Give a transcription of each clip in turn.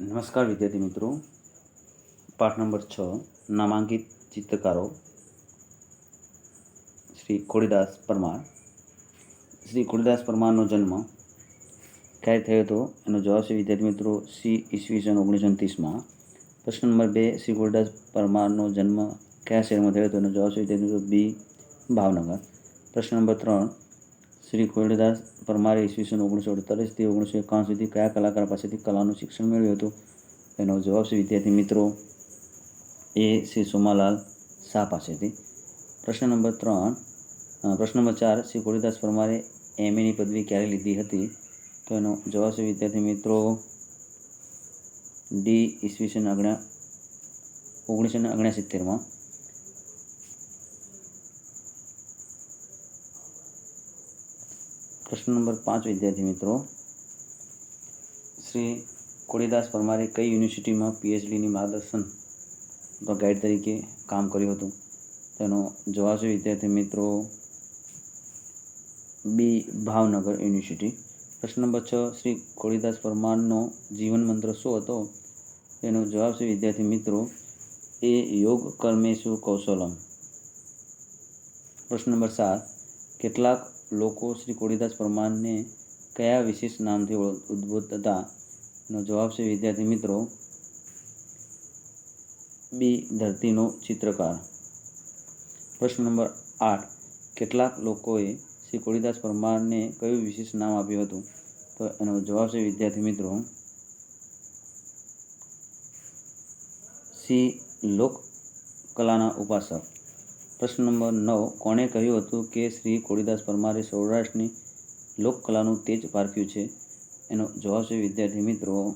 નમસ્કાર વિદ્યાર્થી મિત્રો. પાઠ નંબર છ, નામાંકિત ચિત્રકારો. શ્રી ખોડીદાસ પરમાર. શ્રી ખોડીદાસ પરમારનો જન્મ ક્યારે થયો હતો? એનો જવાબ છે વિદ્યાર્થી મિત્રો સી ઈસવીસન ઓગણીસો ત્રીસમાં પ્રશ્ન નંબર બે, શ્રી ખોડીદાસ પરમારનો જન્મ કયા શહેરમાં થયો હતો? એનો જવાબ છે વિદ્યાર્થી મિત્રો બી ભાવનગર. પ્રશ્ન નંબર ત્રણ શ્રી ખોડીદાસ પરમારે ઈસવીસન ઓગણીસો અડતાલીસથી ઓગણીસો એકાવન સુધી કયા કલાકાર પાસેથી કલાનું શિક્ષણ મેળવ્યું હતું? એનો જવાબ છે, વિદ્યાર્થી મિત્રો, એ શ્રી સોમાલાલ શાહ પાસેથી. પ્રશ્ન નંબર ત્રણ પ્રશ્ન નંબર ચાર, શ્રી કોળીદાસ પરમારે એમએની પદવી ક્યારે લીધી હતી? તો એનો જવાબ છે, વિદ્યાર્થી મિત્રો ડી ઈસવીસન અગણા ઓગણીસો ને ઓગણસિત્તેરમાં પ્રશ્ન નંબર પાંચ, વિદ્યાર્થી મિત્રો. શ્રી કોળીદાસ પરમારે કઈ યુનિવર્સિટીમાં પીએચડીની માર્ગદર્શન ગાઈડ તરીકે કામ કર્યું હતું? તેનો જવાબ છે, વિદ્યાર્થી મિત્રો, બી, ભાવનગર યુનિવર્સિટી. પ્રશ્ન નંબર છ, શ્રી કોળીદાસ પરમારનો જીવન મંત્ર શું હતો? તેનો જવાબ છે, વિદ્યાર્થી મિત્રો, એ, યોગ કર્મેશુ કૌશલમ. પ્રશ્ન નંબર સાત, કેટલાક લોકો શ્રી કોળીદાસ પરમારને કયા વિશેષ નામથી ઓળ- નો જવાબ છે, વિદ્યાર્થી મિત્રો, બી, ધરતીનો ચિત્રકાર. પ્રશ્ન નંબર આઠ. કેટલાક લોકોએ શ્રી કોળીદાસ પરમારને કયું વિશેષ નામ આપ્યું હતું? તો એનો જવાબ છે, વિદ્યાર્થી મિત્રો, સી લોક કલાના ઉપાસક. પ્રશ્ન નંબર નવ. કોણે કહ્યું હતું કે શ્રી કોળીદાસ પરમારે સૌરાષ્ટ્રની લોકકલાનું તેજ પારખ્યું છે? એનો જવાબ છે વિદ્યાર્થી મિત્રો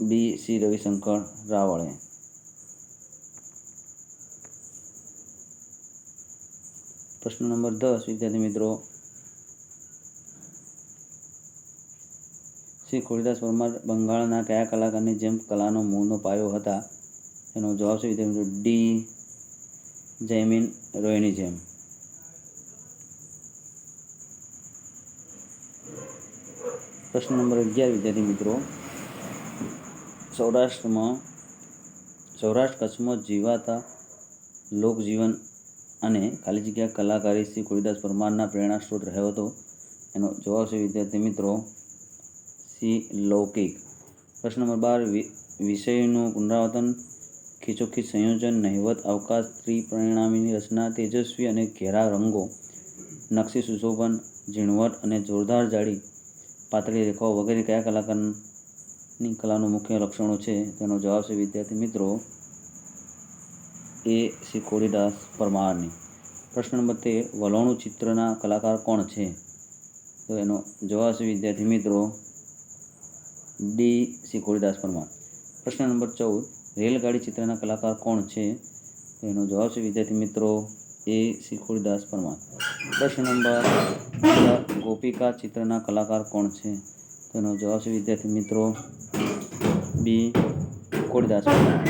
બી. સી. રવિશંકર રાવળે. પ્રશ્ન નંબર દસ, વિદ્યાર્થી મિત્રો. શ્રી ખોડીદાસ પરમાર બંગાળના કયા કલાકારની જેમ કલાનો મૂળનો પાયો હતા? એનો જવાબ છે વિદ્યાર્થી મિત્રો ડી. જયમીન રોયની જેમ. પ્રશ્ન નંબર અગિયાર, વિદ્યાર્થી મિત્રો. સૌરાષ્ટ્રમાં, સૌરાષ્ટ્ર કચ્છમાં જીવાતા લોકજીવન અને ખાલી જગ્યા કલાકારી શ્રી કોળીદાસ પરમારના પ્રેરણા સ્ત્રોત રહ્યો હતો. એનો જવાબ છે, વિદ્યાર્થી મિત્રો, સી, લૌકિક. પ્રશ્ન નંબર બાર વિષયનું પુનરાવર્તન ખીચોખીચ સંયોજન, નહિવત અવકાશ ત્રિપરિણામીની રચના, તેજસ્વી અને ઘેરા રંગો, નકશી સુશોભન, ઝીણવટ અને જોરદાર જાડી પાતળી રેખાઓ વગેરે કયા કલાકારની કલાનું મુખ્ય લક્ષણો છે? તેનો જવાબ છે, વિદ્યાર્થી મિત્રો, એ શ્રી કોળીદાસ પરમારની. પ્રશ્ન નંબર તેર, વલોણું ચિત્રના કલાકાર કોણ છે? તો એનો જવાબ છે, વિદ્યાર્થી મિત્રો, ડી. શ્રી કોળીદાસ પરમાર. પ્રશ્ન નંબર ચૌદ રેલગાડી ચિત્રના કલાકાર કોણ છે? તો એનો જવાબ છે, વિદ્યાર્થી મિત્રો, એ શ્રી ખોડીદાસ પરમાર. પ્રશ્ન નંબર ગોપિકા ચિત્રના કલાકાર કોણ છે? તો એનો જવાબ છે, વિદ્યાર્થી મિત્રો, બી ખોડીદાસ પરમાર.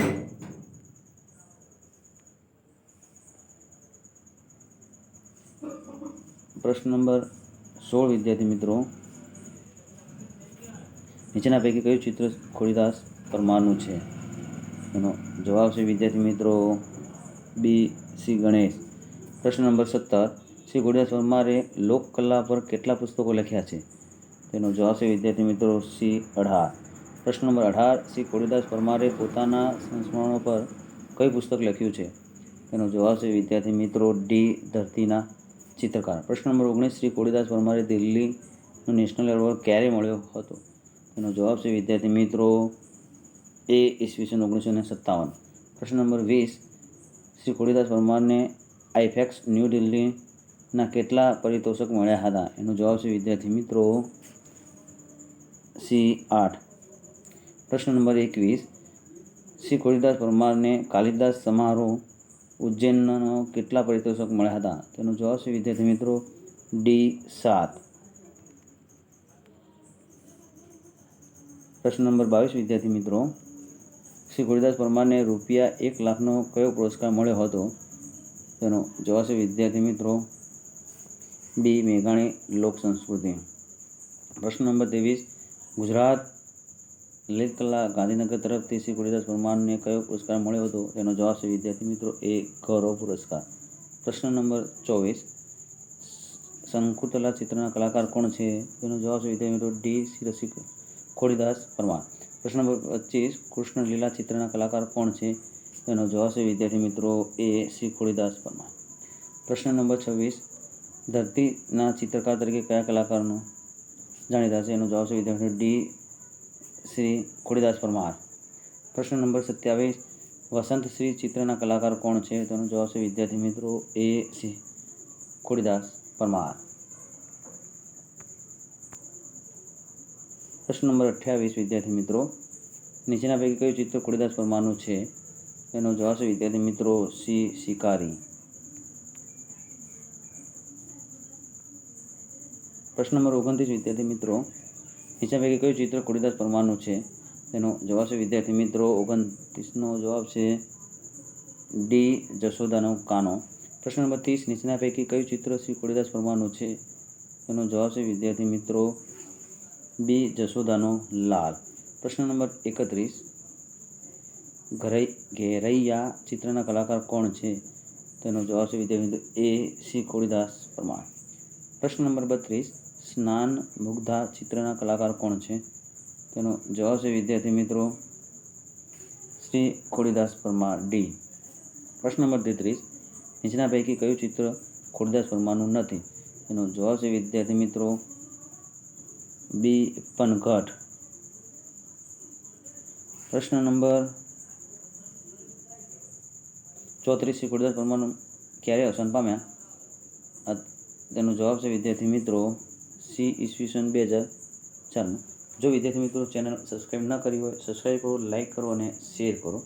પ્રશ્ન નંબર સોળ, વિદ્યાર્થી મિત્રો, નીચેના પૈકી કયું ચિત્ર ખોડીદાસ પરમારનું છે? એનો જવાબ છે વિદ્યાર્થી મિત્રો બી સી ગણેશ. પ્રશ્ન નંબર સત્તર. શ્રી ગોડિયા પરમારે લોકકલા પર કેટલા પુસ્તકો લખ્યા છે? તેનો જવાબ છે વિદ્યાર્થી મિત્રો સી અઢાર. પ્રશ્ન નંબર અઢાર. શ્રી કોડીદાસ પરમારે પોતાના સંસ્મરણો પર કઈ પુસ્તક લખ્યું છે? તેનો જવાબ છે વિદ્યાર્થી મિત્રો ડી ધરતીના ચિત્રકાર. પ્રશ્ન નંબર ઓગણીસ. શ્રી કોડીદાસ પરમારે દિલ્હીનો નેશનલ એવોર્ડ ક્યારે મળ્યો હતો? તેનો જવાબ છે વિદ્યાર્થી મિત્રો એ ઈસવીસન ઓગણીસો ને સત્તાવન. પ્રશ્ન નંબર વીસ, શ્રી કોળીદાસ પરમારને આઈફેક્સ ન્યૂ દિલ્હીના કેટલા પરિતોષક મળ્યા હતા? એનો જવાબ છે, વિદ્યાર્થી મિત્રો, સી આઠ. પ્રશ્ન નંબર એકવીસ, શ્રી કોળીદાસ પરમારને કાલિદાસ સમારોહ ઉજ્જૈનનો કેટલા પરિતોષક મળ્યા હતા? તેનો જવાબ છે, વિદ્યાર્થી મિત્રો, ડી સાત. પ્રશ્ન નંબર બાવીસ, વિદ્યાર્થી મિત્રો શ્રી ગુરુદાસ પરમારને રૂપિયા એક લાખનો કયો પુરસ્કાર મળ્યો હતો? તેનો જવાબ વિદ્યાર્થી મિત્રો બી. મેઘાણી લોક સંસ્કૃતિ. પ્રશ્ન નંબર ત્રેવીસ. ગુજરાત લલિત કલા ગાંધીનગર તરફથી શ્રી ખોડીદાસ પરમારને કયો પુરસ્કાર મળ્યો હતો? તેનો જવાબ છે વિદ્યાર્થી મિત્રો એ ગૌરવ પુરસ્કાર. પ્રશ્ન નંબર ચોવીસ. શંકુતલા ચિત્રના કલાકાર કોણ છે? તેનો જવાબ છે વિદ્યાર્થી મિત્રો ડી. શ્રી રસિક ખોડીદાસ પરમાર. પ્રશ્ન નંબર પચીસ કૃષ્ણ લીલા ચિત્રના કલાકાર કોણ છે? તેનો જવાબ છે, વિદ્યાર્થી મિત્રો, એ શ્રી ખોડીદાસ પરમાર. પ્રશ્ન નંબર છવ્વીસ, ધરતીના ચિત્રકાર તરીકે કયા કલાકારનો જાણીતા છે? એનો જવાબ છે, વિદ્યાર્થી ડી શ્રી ખોડીદાસ પરમાર. પ્રશ્ન નંબર સત્યાવીસ વસંત શ્રી ચિત્રના કલાકાર કોણ છે? તેનો જવાબ છે, વિદ્યાર્થી મિત્રો, એ શ્રી ખોડીદાસ પરમાર. પ્રશ્ન નંબર અઠ્યાવીસ, વિદ્યાર્થી મિત્રો. નીચેના પૈકી કયું ચિત્ર ખોડીદાસ પરમાનું છે? એનો જવાબ છે, વિદ્યાર્થી મિત્રો, સી, શિકારી. પ્રશ્ન નંબર ઓગણત્રીસ, વિદ્યાર્થી મિત્રો. નીચેના પૈકી કયું ચિત્ર ખોડીદાસ પરમાનું છે? તેનો જવાબ છે, વિદ્યાર્થી મિત્રો, ઓગણત્રીસનો જવાબ છે, ડી, જશોદાનો કાનો. પ્રશ્ન નંબર ત્રીસ, નીચેના પૈકી કયું ચિત્ર શ્રી ખોડીદાસ પરમાનું છે? તેનો જવાબ છે, વિદ્યાર્થી મિત્રો બી જશોદાનો લાલ. પ્રશ્ન નંબર એકત્રીસ. ઘરઈ ઘેરૈયા ચિત્રના કલાકાર કોણ છે? તેનો જવાબ છે મિત્રો એ શ્રી ખોડીદાસ પરમાર. પ્રશ્ન નંબર બત્રીસ. સ્નાન મુગ્ધા ચિત્રના કલાકાર કોણ છે? તેનો જવાબ છે વિદ્યાર્થી મિત્રો શ્રી ખોડીદાસ પરમાર ડી. પ્રશ્ન નંબર તેત્રીસ. નીચેના પૈકી કયું ચિત્ર ખોડીદાસ પરમારનું નથી? તેનો જવાબ છે વિદ્યાર્થી મિત્રો બી પનઘટ પ્રશ્ન નંબર ચોત્રીસ શ્રી કુળદાસ પરમારનું ક્યારે અવસાન પામ્યા? તેનો જવાબ છે વિદ્યાર્થી મિત્રો સી ઈસવીસન બે હજાર ચારમાં. જો વિદ્યાર્થી મિત્રો ચેનલ સબસ્ક્રાઈબ ન કરી હોય સબસ્ક્રાઈબ કરો લાઈક કરો અને શેર કરો.